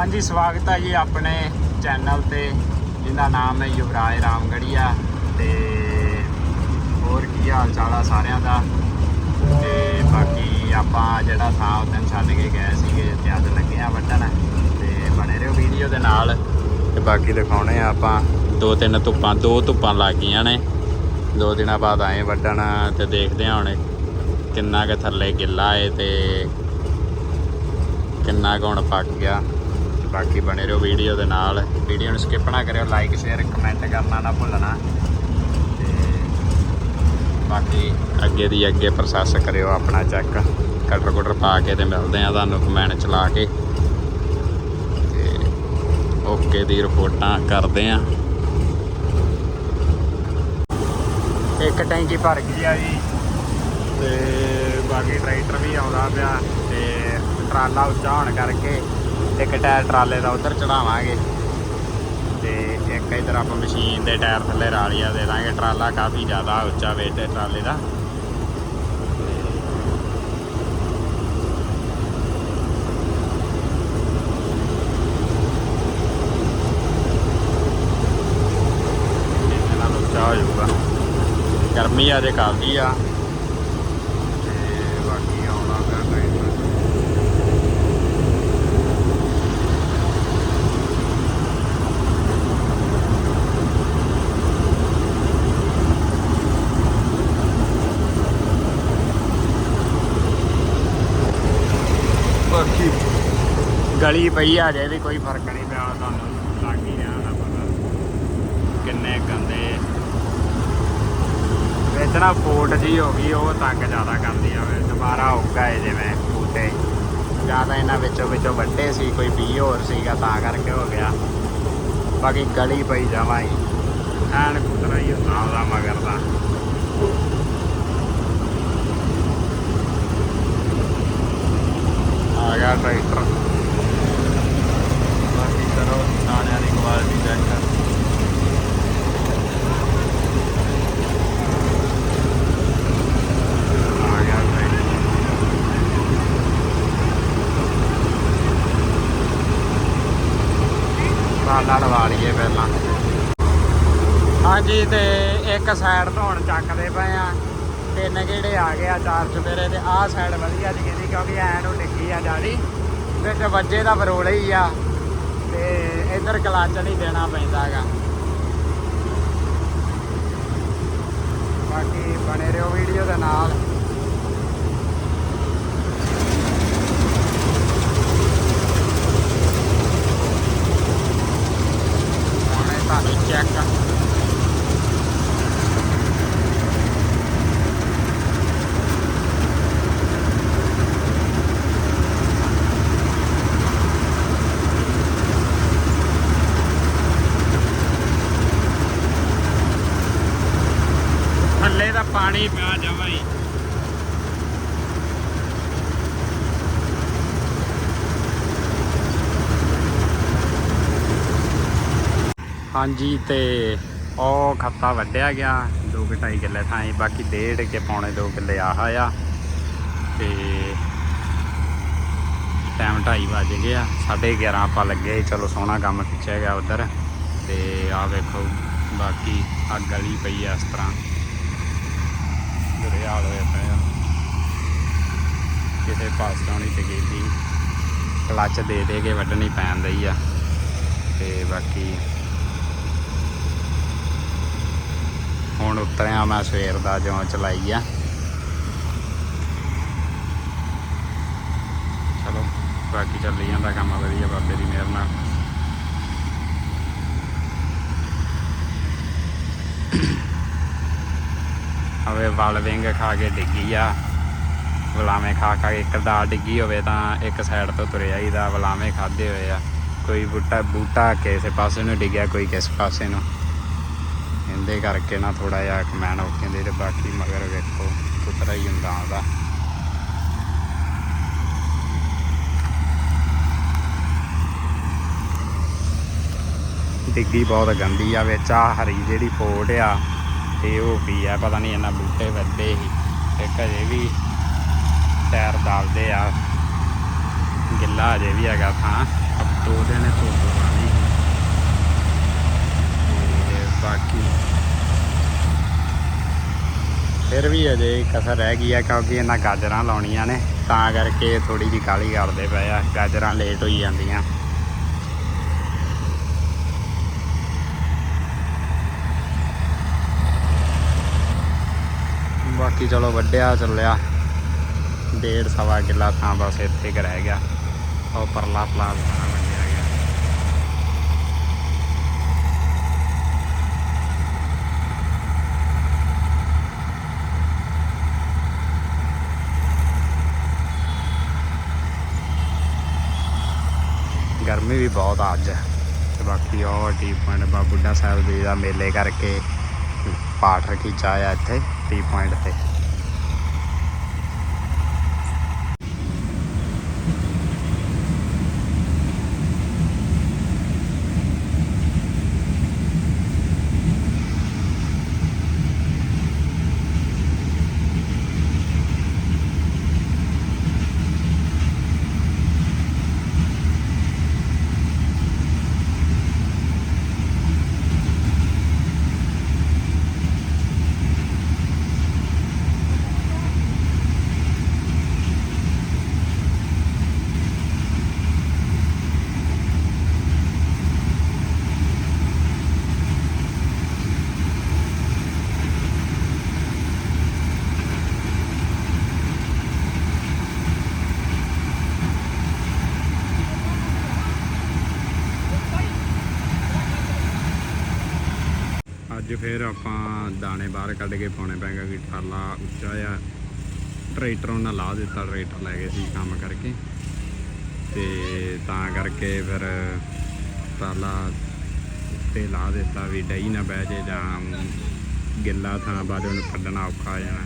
ਹਾਂਜੀ, ਸਵਾਗਤ ਹੈ ਜੀ ਆਪਣੇ ਚੈਨਲ ਤੇ ਜਿਹਦਾ ਨਾਮ ਹੈ ਯੁਵਰਾਜ ਰਾਮਗੜੀਆ ਤੇ ਹੋਰ ਕੀ ਹਾਲ ਚਾਲ ਆ ਸਾਰਿਆਂ ਦਾ? ਤੇ ਬਾਕੀ ਆਪਾਂ ਜਿਹੜਾ ਥਾਂ ਉਹ ਦਿਨ ਛੱਡ ਕੇ ਗਏ ਸੀਗੇ, ਤੇ ਅੱਜ ਲੱਗੇ ਆ ਵੱਢਣ, ਤੇ ਬਣੇ ਰਹੋ ਵੀਡੀਓ ਦੇ ਨਾਲ। ਤੇ ਬਾਕੀ ਦਿਖਾਉਣੇ ਆ ਆਪਾਂ। ਦੋ ਤਿੰਨ ਧੁੱਪਾਂ, ਦੋ ਧੁੱਪਾਂ ਲੱਗ ਗਈਆਂ ਨੇ। ਦੋ ਦਿਨਾਂ ਬਾਅਦ ਆਏ ਵੱਢਣ, ਤੇ ਦੇਖਦੇ ਹਾਂ ਹੁਣ ਕਿੰਨਾ ਕੁ ਥੱਲੇ ਗਿੱਲਾ ਏ ਤੇ ਕਿੰਨਾ ਕੁ ਹੁਣ ਪੱਕ ਗਿਆ। ਬਾਕੀ ਬਣੇ ਰਹੋ ਵੀਡੀਓ ਦੇ ਨਾਲ। ਵੀਡੀਓ ਨੂੰ ਸਕਿਪ ਨਾ ਕਰਿਓ ਲਾਈਕ ਸ਼ੇਅਰ ਕਮੈਂਟ ਕਰਨਾ ਨਾ ਭੁੱਲਣਾ। ਤੇ ਬਾਕੀ ਅੱਗੇ ਦੀ ਅੱਗੇ ਪ੍ਰੋਸੈਸ ਕਰਿਓ ਆਪਣਾ ਚੈੱਕ ਕਟਰ ਕੁਟਰ ਪਾ ਕੇ ਤੇ ਮਿਲਦੇ ਆ ਤੁਹਾਨੂੰ ਕਮੈਂਟ ਚਲਾ ਕੇ। ਤੇ ਓਕੇ ਦੀ ਰਿਪੋਰਟਾਂ ਕਰਦੇ ਆ ਇੱਕ ਟੈਂਕੀ ਭਰ ਗਈ ਆ ਜੀ। ਤੇ ਬਾਕੀ ਟਰੈਕਟਰ ਵੀ ਆਉਂਦਾ ਪਿਆ ਤੇ ਟਰਾਲਾ ਉੱਚਾ ਹੋਣ ਕਰਕੇ ਇੱਕ ਟਾਇਰ ਟਰਾਲੇ ਦਾ ਉਧਰ ਚੜਾਵਾਂਗੇ। ਤੇ ਇੱਕ ਇਧਰ ਆਪਾਂ ਮਸ਼ੀਨ ਦੇ ਟਾਇਰ ਥੱਲੇ ਰਾਲੀਆ ਦੇ ਦਾਂਗੇ। ਟਰਾਲਾ ਕਾਫੀ ਜ਼ਿਆਦਾ ਉੱਚਾ ਵੇਟ ਹੈ ਟਰਾਲੇ ਦਾ। ਉੱਚਾ ਹੋ ਗਰਮੀ ਆ ਜੇ ਕਾਫੀ ਆ ਤੇ ਬਾਕੀ ਆਉਣਾ ਪਿਆ ਟਰੈਕਟਰ ਬਾਕੀ ਗਲੀ ਪਈ ਆ ਜੇ ਵੀ ਕੋਈ ਫ਼ਰਕ ਨਹੀਂ ਪਿਆ ਤੁਹਾਨੂੰ ਲੱਗ ਹੀ ਰਿਹਾ ਪਤਾ ਕਿੰਨੇ ਗੰਦੇ। ਵਿੱਚ ਫੋਟ ਜੀ ਹੋ ਗਈ, ਉਹ ਤੰਗ ਜ਼ਿਆਦਾ ਕਰਦੀ ਆ ਵੇ ਦੁਬਾਰਾ ਹੋਊਗਾ ਇਹ ਜਿਵੇਂ ਬੂਟੇ। ਜ਼ਿਆਦਾ ਇਹਨਾਂ ਵਿੱਚੋਂ ਵਿੱਚੋਂ ਵੱਡੇ ਸੀ, ਕੋਈ ਵੀ ਹੋਰ ਸੀਗਾ, ਤਾਂ ਕਰਕੇ ਹੋ ਗਿਆ। ਬਾਕੀ ਗਲੀ ਪਈ ਜਾਵਾਂ ਹੀ ਐਨ ਕੁਤਰਾ ਹੀ ਹੁੰਦਾ ਉਹਦਾ ਮਗਰ ਦਾ। ਆ ਗਿਆ ਟਰੈਕਟਰ ਬਾਕੀ ਕਰੋ ਦਾਣਿਆਂ ਦੀ ਕੁਆਲਿਟੀ ਚੈੱਕ ਕਰ ਆ ਗਿਆ ਟਰੈਕਟਰ ਸਾਲਾ ਲਵਾ ਲਈਏ ਪਹਿਲਾਂ। ਹਾਂਜੀ ਤੇ ਇੱਕ ਸਾਈਡ ਤੋਂ ਹੁਣ ਚੱਕਦੇ ਪਏ ਆ। ਤਿੰਨ ਗੇੜੇ ਆ ਗਏ ਆ ਚਾਰ ਚੁਫੇਰੇ ਤੇ ਆਹ ਸਾਈਡ ਵਧੀਆ ਜੀ ਕਹਿੰਦੀ ਕਿਉਂਕਿ ਐਨ ਨੂੰ ਡਿੱਗੀ ਆ ਜਾੜੀ ਵਿੱਚ ਵੱਜੇ ਦਾ ਬਰੋਲ ਹੀ ਆ। ਤੇ ਇਧਰ ਕਲੱਚ ਨਹੀਂ ਦੇਣਾ ਪੈਂਦਾਗਾ। ਬਾਕੀ ਬਣੇ ਰਹੋ ਵੀਡੀਓ ਦੇ ਨਾਲ ਹੁਣੇ ਤੁਹਾਨੂੰ ਚੈੱਕ ਥੱਲੇ ਦਾ ਪਾਣੀ ਪਿਆ ਜਮਾਂ ਹੀ ਹਾਂਜੀ, ਤੇ ਉਹ ਖੱਤਾ ਵੱਢਿਆ ਗਿਆ 2.5 ਕਿੱਲੇ ਥਾਂ ਬਾਕੀ ਡੇਢ ਕੇ ਪੌਣੇ 2 ਕਿੱਲੇ ਆਹ ਆ। ਤੇ ਟਾਈਮ 2:30 ਵਜ ਗਿਆ ਆ 11:30 ਆਪਾਂ ਲੱਗੇ ਚਲੋ ਸੋਹਣਾ ਕੰਮ ਖਿੱਚਿਆ ਗਿਆ ਉਧਰ। ਤੇ ਆ ਵੇਖੋ, ਬਾਕੀ ਆ ਗਲੀ ਪਈ ਆ ਇਸ ਤਰ੍ਹਾਂ। ਬੁਰੇ ਹਾਲ ਹੋਏ ਪਏ ਆ। ਕਿਸੇ ਪਾਸੋਂ ਨਹੀਂ ਤੇ ਗਈ ਸੀ ਕਲਚ ਦੇ ਦੇ ਕੇ ਵੱਢਣੀ ਪੈਣ ਰਹੀ ਆ। ਤੇ ਬਾਕੀ ਹੁਣ ਉਤਰਿਆ ਮੈਂ ਸਵੇਰ ਦਾ, ਜਿਉਂ ਚਲਾਈ ਆ। ਚਲੋ, ਬਾਕੀ ਚੱਲੀ ਜਾਂਦਾ ਕੰਮ ਵਧੀਆ, ਬਾਬੇ ਦੀ ਮਿਹਰ ਨਾਲ। ਹਵੇ ਵਲ ਵਿੰਗ ਖਾ ਕੇ ਡਿੱਗੀ ਆ। ਵਲਾਵੇਂ ਖਾ ਖਾ ਕੇ ਇੱਕ ਦਾਲ ਡਿੱਗੀ ਹੋਵੇ ਤਾਂ ਇੱਕ ਸਾਈਡ ਤੋਂ ਤੁਰਿਆ ਹੀ ਦਾ, ਵਲਾਵੇਂ ਖਾਦੇ ਹੋਏ ਆ। ਕੋਈ ਬੂਟਾ ਬੂਟਾ ਕਿਸੇ ਪਾਸੇ ਨੂੰ ਡਿੱਗਿਆ, ਕੋਈ ਕਿਸ ਪਾਸੇ ਨੂੰ। ਇਹਦੇ ਕਰਕੇ ਨਾ ਥੋੜਾ ਜਿਹਾ ਕਮੈਨ ਹੋ ਕਹਿੰਦੇ ਤੇ ਬਾਕੀ ਮਗਰ ਵੇਖੋ ਕੁਤਰਾ ਹੀ ਹੁੰਦਾ ਉਹਦਾ। ਡਿੱਗੀ ਬਹੁਤ ਗੰਦੀ ਆ ਵਿੱਚ ਆ ਹਰੀ ਜਿਹੜੀ ਫੋਟ ਆ ਤੇ ਉਹ ਵੀ ਆ, ਪਤਾ ਨਹੀਂ ਇਹਨਾਂ ਬੂਟੇ ਵੱਡੇ ਹੀ, ਇੱਕ ਅਜੇ ਵੀ ਟਾਇਰ ਦਲਦੇ ਆ। ਗਿੱਲਾ ਅਜੇ ਵੀ ਹੈਗਾ ਥਾਂ, ਦੋ ਦਿਨ ਇਹ ਬਾਕੀ ਫਿਰ ਵੀ ਅਜੇ ਕਸਰ ਰਹਿ ਗਈ ਆ ਕਿਉਂਕਿ ਇਹਨਾਂ ਗਾਜਰਾਂ ਲਾਉਣੀਆਂ ਨੇ, ਤਾਂ ਕਰਕੇ ਥੋੜੀ ਜਿਹੀ ਕਾਲੀ ਕਰਦੇ ਪਏ ਆ, ਗਾਜਰਾਂ ਲੇਟ ਹੋਈ ਜਾਂਦੀਆਂ। ਬਾਕੀ ਚਲੋ ਵੱਡਿਆ ਚੱਲਿਆ, ਡੇਢ ਸਵਾ ਕਿੱਲਾ ਥਾਂ ਬਸ ਇੱਥੇ ਕੁ ਰਹਿ ਗਿਆ, ਉਹ ਪਰਲਾ ਪਲਾਟ ਸਾਰਾ ਵੱਡਿਆ ਗਿਆ ਗਰਮੀ ਵੀ ਬਹੁਤ ਆ ਅੱਜ। ਤੇ ਬਾਕੀ ਉਹ ਟੀ ਪੁਆਇੰਟ ਬਾ ਬੁੱਢਾ ਸਾਹਿਬ ਜੀ ਦਾ ਮੇਲੇ ਕਰਕੇ ਪਾਠ ਰਖੀਚਾ ਆ ਇੱਥੇ ਟੀ ਪੁਆਇੰਟ ਤੇ। ਅੱਜ ਫਿਰ ਆਪਾਂ ਦਾਣੇ ਬਾਹਰ ਕੱਢ ਕੇ ਪਾਉਣੇ ਪੈਗਾ ਕਿ ਠਾਲਾ ਉੱਚਾ ਆ ਟਰੈਕਟਰ ਉਹਨਾਂ ਲਾ ਦਿੱਤਾ, ਟਰੈਕਟਰ ਲੈ ਗਏ ਸੀ ਕੰਮ ਕਰਕੇ। ਤੇ ਤਾਂ ਕਰਕੇ ਫਿਰ ਟਰਾਲਾ ਉੱਤੇ ਲਾ ਦਿੱਤਾ ਵੀ ਡਈ ਨਾ ਬਹਿ ਜੇ ਜਾਂ ਗਿੱਲਾ ਥਾਂ ਬਾਅਦ ਉਹਨੂੰ ਕੱਢਣਾ ਔਖਾ ਆ ਜਾਣਾ।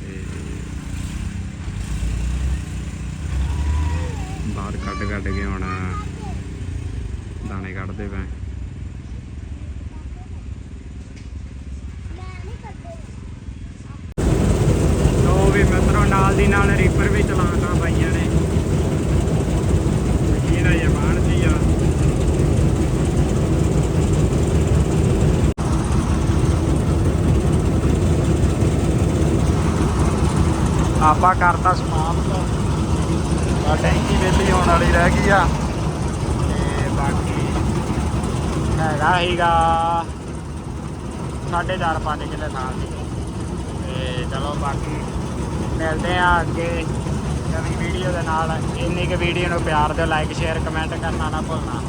ਤੇ ਬਾਹਰ ਕੱਢ ਕੱਢ ਕੇ ਹੁਣ ਦਾਣੇ ਕੱਢਦੇ ਪਏ ਲੋ ਵੀ ਮਿੱਤਰੋ ਨਾਲ ਦੀ ਨਾਲ ਰੀਪਰ ਵੀ ਚਲਾਉਣਾ ਬਾਈਆਂ ਨੇ। ਇਹਦਾ ਜਮਾਨ ਸੀ ਆ। ਆਪਾਂ ਕਰਤਾ ਸਮਾਪਤ ਆ ਟੈਂਕੀ ਵਿਹਲੀ ਹੋਣ ਵਾਲੀ ਰਹਿ ਗਈ ਆ। ਤੇ ਬਾਕੀ ਹੈਗਾ ਹੀਗਾ ਸਾਢੇ ਚਾਰ, ਪੰਜ ਕਿੱਲੇ ਥਾਂ ਸੀ ਤੇ ਚਲੋ ਬਾਕੀ ਮਿਲਦੇ ਆ ਅੱਗੇ ਨਵੀਂ ਵੀਡੀਓ ਦੇ ਨਾਲ। ਇੰਨੀ ਕੁ ਵੀਡੀਓ ਨੂੰ ਪਿਆਰ ਦਿਓ ਲਾਈਕ ਸ਼ੇਅਰ ਕਮੈਂਟ ਕਰਨਾ ਨਾ ਭੁੱਲਣਾ।